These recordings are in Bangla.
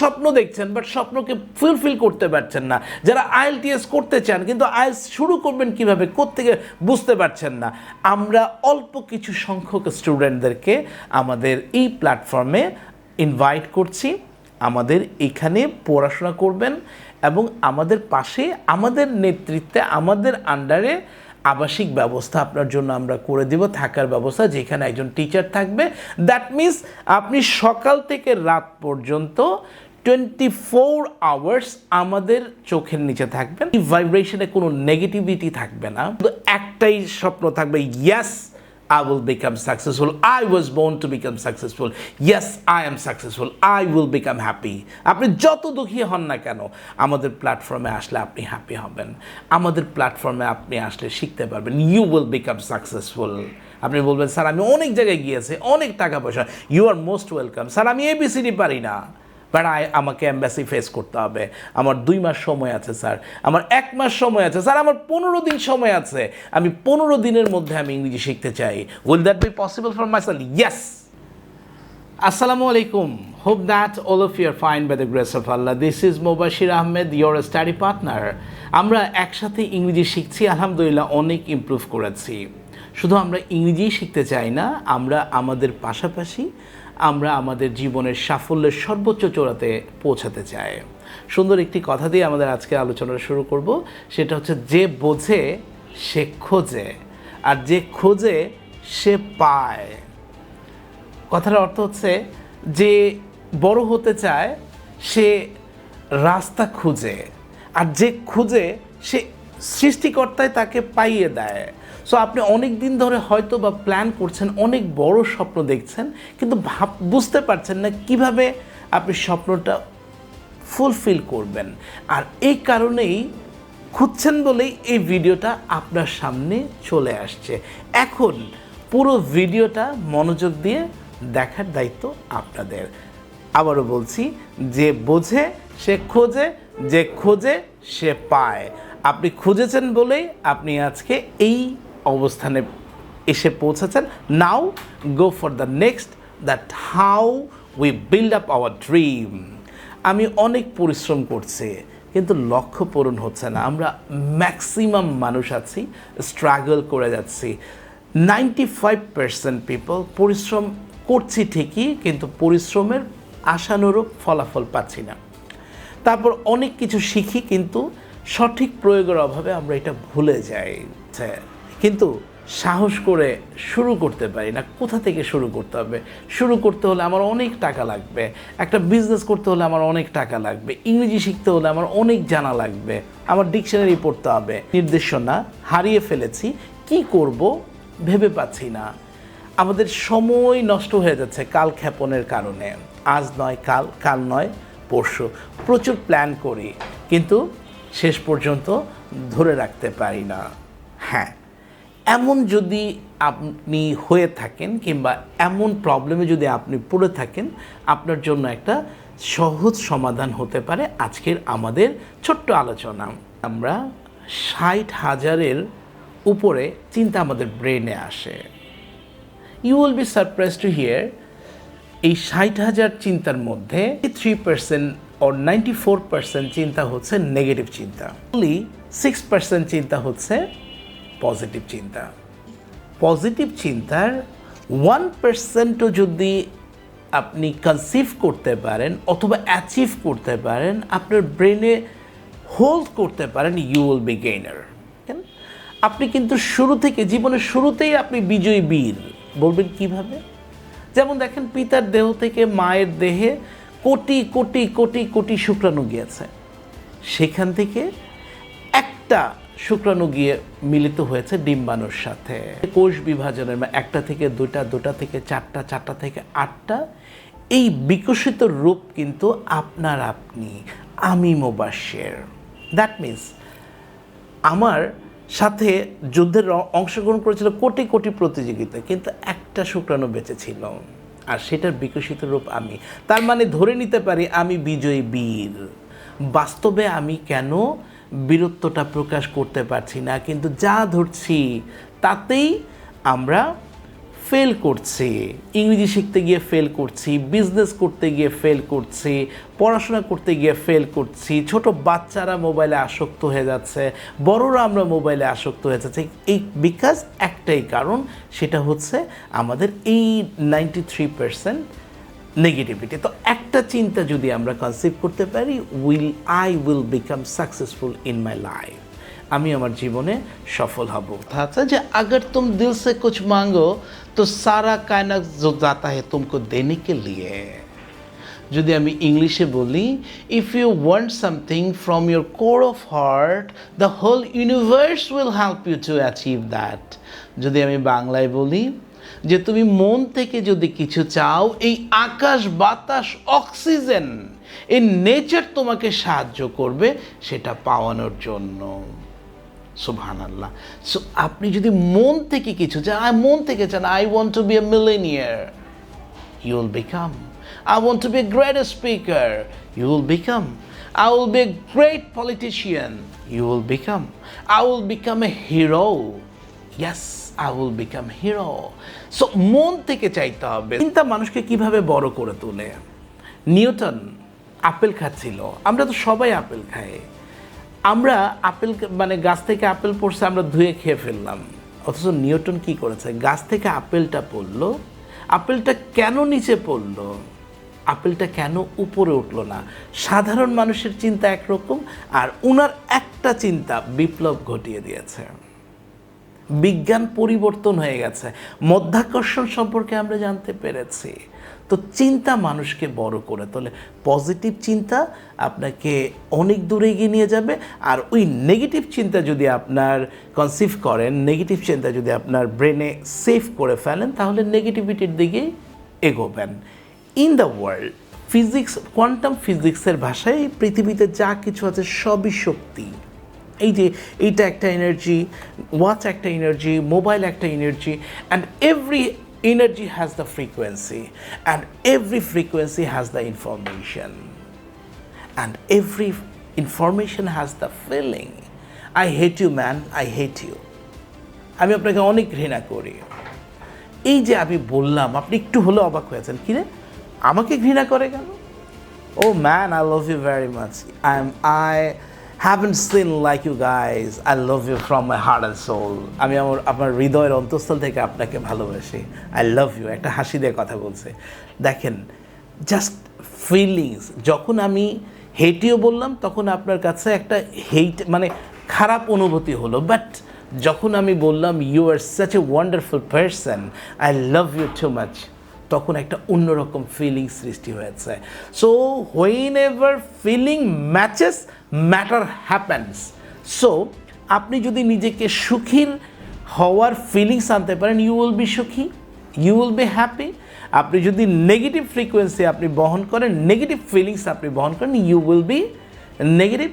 স্বপ্ন দেখছেন বাট স্বপ্নকে ফুলফিল করতে পারছেন না। যারা আইএলটিএস করতে চান, কিন্তু আইএলস শুরু করবেন কীভাবে, কোত্থেকে বুঝতে পারছেন না। আমরা অল্প কিছু সংখ্যক স্টুডেন্টদেরকে আমাদের এই প্ল্যাটফর্মে ইনভাইট করছি। আমাদের এখানে পড়াশোনা করবেন এবং আমাদের পাশে, আমাদের নেতৃত্বে, আমাদের আন্ডারে আবাসিক ব্যবস্থা আপনার জন্য আমরা করে দেব, থাকার ব্যবস্থা, যেখানে একজন টিচার থাকবে। দ্যাট মিন্স আপনি সকাল থেকে রাত পর্যন্ত টোয়েন্টি ফোর আওয়ার্স আমাদের চোখের নিচে থাকবেন ভাইব্রেশনে কোনো নেগেটিভিটি থাকবে না একটাই স্বপ্ন থাকবে ইয়াস I will become successful. I was born to become successful. Yes, I am successful. I will become happy. আপনি যত দুঃখী হন না কেন আমাদের প্ল্যাটফর্মে আসলে আপনি হ্যাপি হবেন আমাদের প্ল্যাটফর্মে আপনি আসলে শিখতে পারবেন ইউ উইল বিকাম সাকসেসফুল আপনি বলবেন স্যার আমি অনেক জায়গায় গিয়েছি অনেক টাকা পয়সা you are most welcome sir আমি এবিসিডি পারি না বাট আমাকে অ্যাম্বাসি ফেস করতে হবে। আমার দুই মাস সময় আছে স্যার। আমার এক মাস সময় আছে। স্যার আমার পনেরো দিন সময় আছে। আমি পনেরো দিনের মধ্যে আমি ইংরেজি শিখতে চাই। Will that be possible for myself yes Assalamu alaikum. Hope that all of you are fine by the grace of Allah. This is Mobashir Ahmed, your study partner. আমরা একসাথে ইংরেজি শিখছি আলহামদুলিল্লাহ অনেক ইমপ্রুভ করেছি। শুধু আমরা ইংরেজি শিখতে চাই না আমরা আমাদের পাশাপাশি আমরা আমাদের জীবনের সাফল্যের সর্বোচ্চ চূড়াতে পৌঁছাতে চাই। সুন্দর একটি কথা দিয়ে আমাদের আজকে আলোচনা শুরু করব। সেটা হচ্ছে যে বোঝে, সে খোঁজে। আর যে খোঁজে, সে পায়। কথার অর্থ হচ্ছে, যে বড় হতে চায়, সে রাস্তা খুঁজে। আর যে খুঁজে, সে সৃষ্টিকর্তায় তাকে পাইয়ে দেয়। সো আপনি অনেক দিন ধরে হয়তো বা প্ল্যান করছেন, অনেক বড় স্বপ্ন দেখছেন, কিন্তু ভাব, বুঝতে পারছেন না কীভাবে আপনি স্বপ্নটা ফুলফিল করবেন। আর এই কারণেই খুঁজছেন বলেই এই ভিডিওটা আপনার সামনে চলে আসছে। এখন পুরো ভিডিওটা মনোযোগ দিয়ে দেখার দায়িত্ব আপনাদের। আবারও বলছি, যে বোঝে, সে খোঁজে, যে খোঁজে, সে পায়। আপনি খুঁজেছেন বলেই আপনি আজকে এই অবস্থানে এসে পৌঁছেছেন। Now go for the next that how we build up our dream আমি অনেক পরিশ্রম করছি, কিন্তু লক্ষ্য পূরণ হচ্ছে না। আমরা ম্যাক্সিমাম মানুষ আছি স্ট্রাগল করে যাচ্ছি। নাইনটি ফাইভ পার্সেন্ট পিপল পরিশ্রম করছি ঠিকই, কিন্তু পরিশ্রমের আশানুরূপ ফলাফল পাচ্ছি না। তারপর অনেক কিছু শিখি, কিন্তু সঠিক প্রয়োগের অভাবে আমরা এটা ভুলে যাই। কিন্তু সাহস করে শুরু করতে পারি না। কোথা থেকে শুরু করতে হবে? শুরু করতে হলে আমার অনেক টাকা লাগবে। একটা বিজনেস করতে হলে আমার অনেক টাকা লাগবে। ইংরেজি শিখতে হলে আমার অনেক জানা লাগবে। আমার ডিকশনারি পড়তে হবে। নির্দেশনা, হারিয়ে ফেলেছি। কি করব? ভেবে পাচ্ছি না। আমাদের সময় নষ্ট হয়ে যাচ্ছে কাল ক্ষেপণের কারণে। আজ নয়, কাল কাল নয়, পরশু। প্রচুর প্ল্যান করি। কিন্তু শেষ পর্যন্ত ধরে রাখতে পারি না। হ্যাঁ। এমন যদি আপনি হয়ে থাকেন কিংবা এমন প্রবলেমে যদি আপনি পড়ে থাকেন, আপনার জন্য একটা সহজ সমাধান হতে পারে আজকের আমাদের ছোট্ট আলোচনা। আমরা ষাট হাজারের উপরে চিন্তা আমাদের ব্রেনে আসে। You will be surprise to hear এই ষাট হাজার চিন্তার মধ্যে three percent or ninety four percent চিন্তা হচ্ছে নেগেটিভ চিন্তা। অনলি সিক্স পার্সেন্ট চিন্তা হচ্ছে পজিটিভ চিন্তা। পজিটিভ চিন্তার ওয়ান পার্সেন্টও যদি আপনি কনসিভ করতে পারেন অথবা অ্যাচিভ করতে পারেন, আপনার ব্রেনে হোল্ড করতে পারেন ইউ উইল বি গেইনার আপনি কিন্তু শুরু থেকে, জীবনের শুরুতেই আপনি বিজয়ী বীর। বলবেন কীভাবে? যেমন দেখেন, পিতার দেহ থেকে মায়ের দেহে কোটি কোটি কোটি কোটি শুক্রাণু গিয়েছে। সেখান থেকে একটা শুক্রাণু গিয়ে মিলিত হয়েছে ডিম্বাণুর সাথে। কোষ বিভাজনের একটা থেকে দুটা দুটা থেকে চারটা চারটা থেকে আটটা, এই বিকশিত রূপ কিন্তু আপনার আপনি, আমি মোবাশের। দ্যাট মিন্স আমার সাথে যুদ্ধের অংশগ্রহণ করেছিল কোটি কোটি প্রতিযোগিতা, কিন্তু একটা শুক্রাণু বেঁচে ছিল আর সেটার বিকশিত রূপ আমি। তার মানে ধরে নিতে পারি আমি বিজয়ী বীর। বাস্তবে আমি কেন বীরত্বটা প্রকাশ করতে পারছি না, কিন্তু যা ধরছি তাতেই আমরা ফেল করছি। ইংরেজি শিখতে গিয়ে ফেল করছি বিজনেস করতে গিয়ে ফেল করছি, পড়াশোনা করতে গিয়ে ফেল করছি, ছোট বাচ্চারা মোবাইলে আসক্ত হয়ে যাচ্ছে, বড়রা আমরা মোবাইলে আসক্ত হয়ে যাচ্ছে। এই বিকাজ একটাই কারণ, সেটা হচ্ছে আমাদের এই নাইনটি থ্রি পার্সেন্ট নেগেটিভিটি তো একটা চিন্তা যদি আমরা কনসিভ করতে পারি will I will become successful in my life আমি আমার জীবনে সফল হব। আচ্ছা যে আগের তুম দিল সে কুছ মাঙ্গো, তো সারা কায়নাক জো জাতা হে তুমকো দেনে কে লিয়ে। যদি আমি ইংলিশে বলি if you want something from your core of heart the whole universe will help you to achieve that যদি আমি বাংলায় বলি যে তুমি মন থেকে যদি কিছু চাও, এই আকাশ, বাতাস, অক্সিজেন, এই নেচার তোমাকে সাহায্য করবে সেটা পাওয়ানোর জন্য। সুভান আল্লাহ সো আপনি যদি মন থেকে কিছু চান, আই, মন থেকে চান I want to be a millionaire you will become I want to be a great speaker you will become I will be a great politician you will become I will become a hero yes I will become hero. So, মন থেকে চাইতে হবে। চিন্তা মানুষকে কীভাবে বড় করে তোলে? নিউটন আপেল খাচ্ছিল। আমরা তো সবাই আপেল খাই। আমরা আপেল মানে গাছ থেকে আপেল পড়ছে, আমরা ধুয়ে খেয়ে ফেললাম। অথচ নিউটন কি করেছে? গাছ থেকে আপেলটা পড়ল। আপেলটা কেন নিচে পড়ল? আপেলটা কেন উপরে উঠল না? সাধারণ মানুষের চিন্তা একরকম, আর উনার একটা চিন্তা বিপ্লব ঘটিয়ে দিয়েছে। বিজ্ঞান পরিবর্তন হয়ে গেছে। মধ্যাকর্ষণ সম্পর্কে আমরা জানতে পেরেছি। তো চিন্তা মানুষকে বড় করে তোলে। পজিটিভ চিন্তা আপনাকে অনেক দূরে এগিয়ে নিয়ে যাবে। আর ওই নেগেটিভ চিন্তা যদি আপনার কনসিভ করেন, নেগেটিভ চিন্তা যদি আপনার ব্রেনে সেভ করে ফেলেন, তাহলে নেগেটিভিটির দিকে এগোবেন। In the world physics quantum ফিজিক্সের ভাষায় পৃথিবীতে যা কিছু আছে সবই শক্তি। এই যে এইটা একটা এনার্জি ওয়াচ একটা এনার্জি মোবাইল একটা energy and every energy has the frequency and every frequency has the information and every information has the feeling I hate you man I hate you আমি আপনাকে অনেক ঘৃণা করি। এই যে আমি বললাম, আপনি একটু হলেও অবাক হয়েছেন কিরে? আমাকে ঘৃণা করে কেন? ও man I love you very much I am I haven't seen like you guys I love you from my heart and soul আমি আমার, আপনার হৃদয়ের অন্তঃস্থল থেকে আপনাকে ভালোবাসি। আই লাভ ইউ একটা হাসি দিয়ে কথা বলছে। দেখেন জাস্ট ফিলিংস যখন আমি হেটিও বললাম, তখন আপনার কাছে একটা হেইট মানে খারাপ অনুভূতি হলো। বাট যখন আমি বললাম you are such a wonderful person I love you too much তখন একটা অন্যরকম ফিলিং সৃষ্টি হয়েছে। So whenever feeling matches matter happens so আপনি যদি নিজেকে সুখীর হওয়ার ফিলিংস আনতে পারেন ইউ উইল বি সুখী ইউ উইল বি হ্যাপি আপনি যদি নেগেটিভ ফ্রিকোয়েন্সি আপনি বহন করেন নেগেটিভ ফিলিংস আপনি বহন করেন you will be negative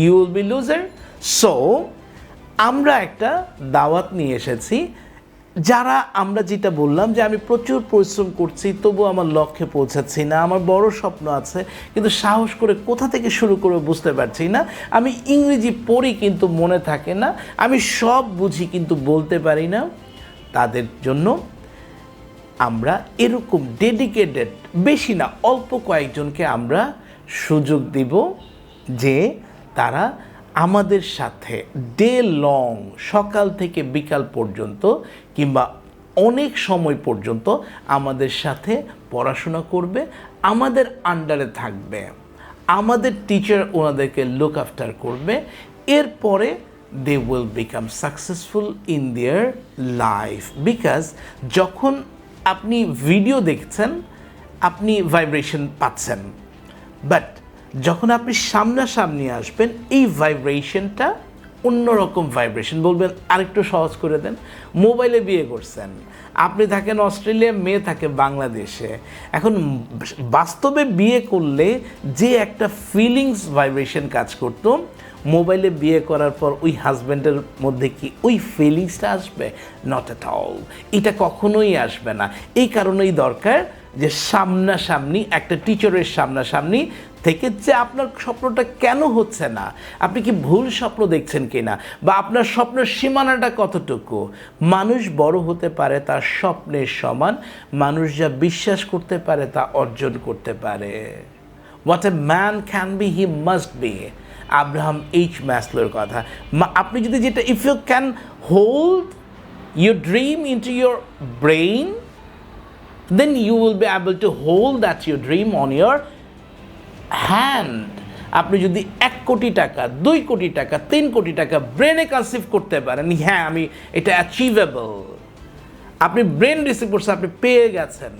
you will be loser so আমরা একটা দাওয়াত নিয়ে এসেছি যারা আমরা যেটা বললাম যে আমি প্রচুর পরিশ্রম করছি তবু আমার লক্ষ্যে পৌঁছাচ্ছি না, আমার বড় স্বপ্ন আছে, কিন্তু সাহস করে কোথা থেকে শুরু করে বুঝতে পারছি না। আমি ইংরেজি পড়ি কিন্তু মনে থাকে না, আমি সব বুঝি কিন্তু বলতে পারি না। তাদের জন্য আমরা এরকম ডেডিকেটেড বেশি না, অল্প কয়েকজনকে আমরা সুযোগ দিব যে তারা আমাদের সাথে ডে লং সকাল থেকে বিকাল পর্যন্ত কিংবা অনেক সময় পর্যন্ত আমাদের সাথে পড়াশোনা করবে, আমাদের আন্ডারে থাকবে, আমাদের টিচার ওনাদেরকে লুক আফটার করবে, এরপরে they will become successful in their life because যখন আপনি ভিডিও দেখছেন, আপনি ভাইব্রেশন পাচ্ছেন বাট যখন আপনি সামনাসামনি আসবেন, এই ভাইব্রেশনটা অন্যরকম ভাইব্রেশন বলবেন, আরেকটু সহজ করে দেন। মোবাইলে বিয়ে করছেন। আপনি থাকেন অস্ট্রেলিয়া, মেয়ে থাকে বাংলাদেশে। এখন বাস্তবে বিয়ে করলে যে একটা ফিলিংস ভাইব্রেশন কাজ করতো, মোবাইলে বিয়ে করার পর ওই হাজব্যান্ডের মধ্যে কি ওই ফিলিংসটা আসবে? নট অ্যাট অল এটা কখনোই আসবে না। এই কারণেই দরকার যে সামনাসামনি, একটা টিচারের সামনাসামনি থেকে যে আপনার স্বপ্নটা কেন হচ্ছে না? আপনি কি ভুল স্বপ্ন দেখছেন কিনা? বা আপনার স্বপ্নের সীমানাটা কতটুকু? মানুষ বড় হতে পারে তার স্বপ্নের সমান মানুষ যা বিশ্বাস করতে পারে তা অর্জন করতে পারে। What a man can be he must be Abraham H ম্যাসলোর কথা। আপনি যদি যেটা if you can hold your dream into your brain, then you will be able to hold that your dream on your hand. আপনি যদি এক কোটি টাকা, দুই কোটি টাকা, তিন কোটি টাকা ব্রেনে কনসিভ করতে পারেন হ্যাঁ আমি এটা অ্যাচিভেবল আপনি ব্রেন রিসিভ করছেন আপনি পেয়ে গেছেন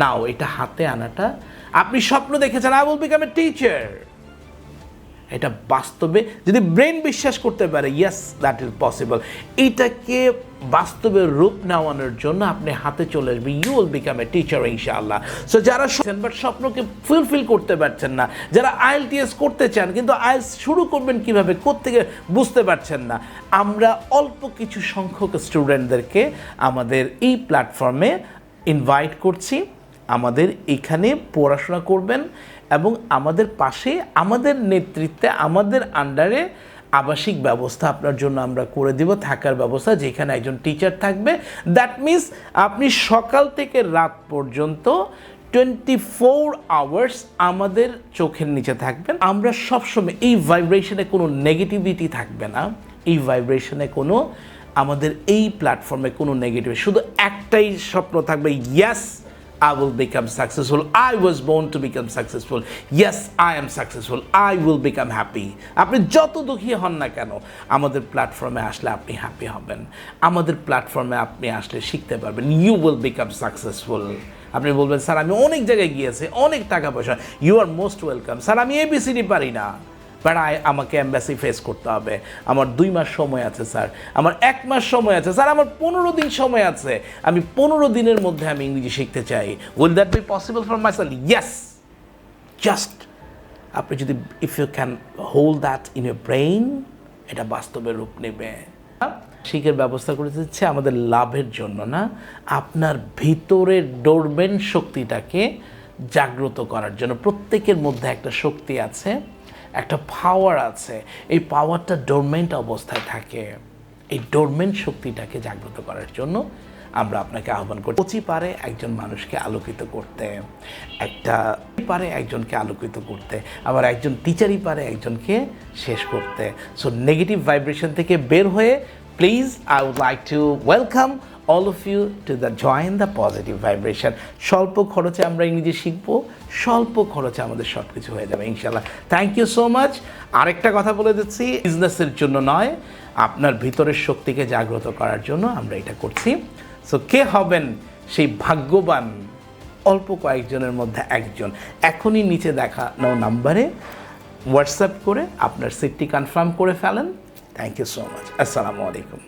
নাও এটা হাতে আনাটা, আপনি স্বপ্ন দেখেছেন I will become a teacher এটা বাস্তবে যদি ব্রেন বিশ্বাস করতে পারে ইয়েস দ্যাট ইজ পসিবল এটাকে বাস্তবে রূপ নেওয়ানোর জন্য আপনি হাতে চলে আসবে you will become a teacher ইনশাআল্লাহ সো যারা বাট স্বপ্নকে ফুলফিল করতে পারছেন না, যারা আইএলটিএস করতে চান, কিন্তু আইএলস শুরু করবেন কীভাবে, কোত্থেকে বুঝতে পারছেন না, আমরা অল্প কিছু সংখ্যক স্টুডেন্টদেরকে আমাদের এই প্ল্যাটফর্মে ইনভাইট করছি। আমাদের এখানে পড়াশোনা করবেন এবং আমাদের পাশে, আমাদের নেতৃত্বে, আমাদের আন্ডারে আবাসিক ব্যবস্থা আপনার জন্য আমরা করে দিব, থাকার ব্যবস্থা, যেখানে একজন টিচার থাকবে। দ্যাট মিন্স আপনি সকাল থেকে রাত পর্যন্ত টোয়েন্টি ফোর আওয়ার্স আমাদের চোখের নিচে থাকবেন। আমরা সবসময় এই ভাইব্রেশনে কোনো নেগেটিভিটি থাকবে না। এই ভাইব্রেশনে কোনো আমাদের এই প্ল্যাটফর্মে কোনো নেগেটিভ শুধু একটাই স্বপ্ন থাকবে ইয়াস I will become successful. I was born to become successful. Yes, I am successful. I will become happy. আপনি যত দুঃখী হন না কেন আমাদের প্ল্যাটফর্মে আসলে আপনি হ্যাপি হবেন আমাদের প্ল্যাটফর্মে আপনি আসলে শিখতে পারবেন ইউ উইল বিকাম সাকসেসফুল আপনি বলবেন স্যার আমি অনেক জায়গায় গিয়েছি অনেক টাকা পয়সা you are most welcome sir আমি এবিসিডি পারি না আই আমাকে অ্যাম্বাসি ফেস করতে হবে। আমার দুই মাস সময় আছে, স্যার। আমার এক মাস সময় আছে। স্যার, আমার পনেরো দিন সময় আছে। আমি পনেরো দিনের মধ্যে আমি ইংরেজি শিখতে চাই। Will that be possible for myself yes just আপনি যদি if you can hold that in your brain এটা বাস্তবে রূপ নেবে। শিখের ব্যবস্থা করে দিচ্ছে আমাদের লাভের জন্য না। আপনার ভিতরের ডোরবেন শক্তিটাকে জাগ্রত করার জন্য। প্রত্যেকের মধ্যে একটা শক্তি আছে। একটা পাওয়ার আছে। এই পাওয়ারটা ডোরমেন্ট অবস্থায় থাকে। এই ডোরমেন্ট শক্তিটাকে জাগ্রত করার জন্য আমরা আপনাকে আহ্বান করি কোচি পারে একজন মানুষকে আলোকিত করতে, একটা পারে একজনকে আলোকিত করতে, আবার একজন টিচারই পারে একজনকে শেষ করতে। সো নেগেটিভ ভাইব্রেশন থেকে বের হয়ে please I would like to welcome all of you to the join the positive vibration স্বল্প খরচে আমরা ইংরেজি শিখব, স্বল্প খরচে আমাদের সব কিছু হয়ে যাবে ইনশাল্লাহ থ্যাংক ইউ সো মাচ আরেকটা কথা বলে দিচ্ছি বিজনেসের জন্য নয়, আপনার ভিতরের শক্তিকে জাগ্রত করার জন্য আমরা এটা করছি। সো কে হবেন সেই ভাগ্যবান অল্প কয়েকজনের মধ্যে একজন? এখনই নিচে দেখানো নাম্বারে হোয়াটসঅ্যাপ করে আপনার সিটটি কনফার্ম করে ফেলেন। থ্যাংক ইউ সো মাচ আসসালামু আলাইকুম